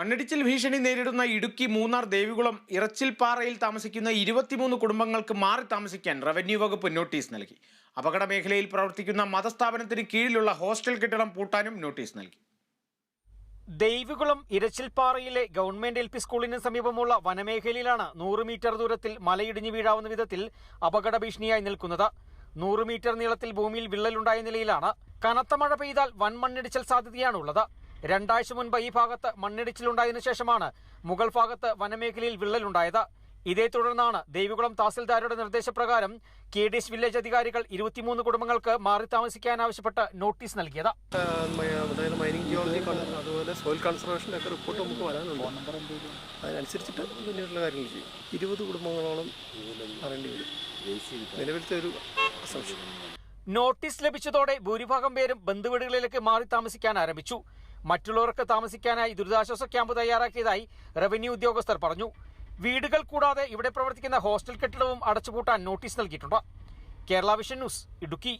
മണ്ണിടിച്ചിൽ ഭീഷണി നേരിടുന്ന ഇടുക്കി മൂന്നാർ ദേവികുളം ഇറച്ചിൽപ്പാറയിൽ താമസിക്കുന്ന ഇരുപത്തിമൂന്ന് കുടുംബങ്ങൾക്ക് മാറി താമസിക്കാൻ റവന്യൂ വകുപ്പ് നോട്ടീസ് നൽകി. അപകട മേഖലയിൽ പ്രവർത്തിക്കുന്ന മതസ്ഥാപനത്തിന് കീഴിലുള്ള ഹോസ്റ്റൽ കെട്ടിടം പൂട്ടാനും നോട്ടീസ് നൽകി. ദേവികുളം ഇരച്ചിൽപ്പാറയിലെ ഗവൺമെന്റ് എൽ പി സ്കൂളിന് സമീപമുള്ള വനമേഖലയിലാണ് നൂറ് മീറ്റർ ദൂരത്തിൽ മലയിടിഞ്ഞു വീഴാവുന്ന വിധത്തിൽ അപകട ഭീഷണിയായി നിൽക്കുന്നത്. നൂറ് മീറ്റർ നീളത്തിൽ ഭൂമിയിൽ വിള്ളലുണ്ടായ നിലയിലാണ് കനത്ത മഴ പെയ്താൽ വൻ മണ്ണിടിച്ചൽ സാധ്യതയാണുള്ളത്. രണ്ടാഴ്ച മുൻപ് ഈ ഭാഗത്ത് മണ്ണിടിച്ചിലുണ്ടായതിനു ശേഷമാണ് മുഗൾ ഭാഗത്ത് വനമേഖലയിൽ വിള്ളലുണ്ടായത്. ഇതേ തുടർന്നാണ് ദേവികുളം തഹസിൽദാരുടെ നിർദ്ദേശപ്രകാരം കെ ഡി എസ് വില്ലേജ് അധികാരികൾ ഇരുപത്തിമൂന്ന് കുടുംബങ്ങൾക്ക് മാറി താമസിക്കാൻ ആവശ്യപ്പെട്ട് നോട്ടീസ് നൽകിയത്. അതായത് മൈനിങ് ജിയോളജി കൺ- അതുപോലെ സോയിൽ കൺസർവേഷന്റെ ഒക്കെ റിപ്പോർട്ട് നമുക്ക് വരാനുണ്ട്. അതിനനുസരിച്ചിട്ട് പിന്നീടുള്ള കാര്യങ്ങൾ ചെയ്യും. ഇരുപത് കുടുംബങ്ങളോളം അറിയേണ്ടി വരും. നിലവിലത്തെ ഒരു അസംഷൻ നോട്ടീസ് ലഭിച്ചതോടെ ഭൂരിഭാഗം പേരും ബന്ധുവീടുകളിലേക്ക് മാറി താമസിക്കാൻ ആരംഭിച്ചു. മറ്റുള്ളവർക്ക് താമസിക്കാനായി ദുരിതാശ്വാസ ക്യാമ്പ് തയ്യാറാക്കിയതായി റവന്യൂ ഉദ്യോഗസ്ഥർ പറഞ്ഞു. വീടുകൾ കൂടാതെ ഇവിടെ പ്രവർത്തിക്കുന്ന ഹോസ്റ്റൽ കെട്ടിടവും അടച്ചുപൂട്ടാൻ നോട്ടീസ് നൽകിയിട്ടുണ്ട്. Kerala vision news Idukki.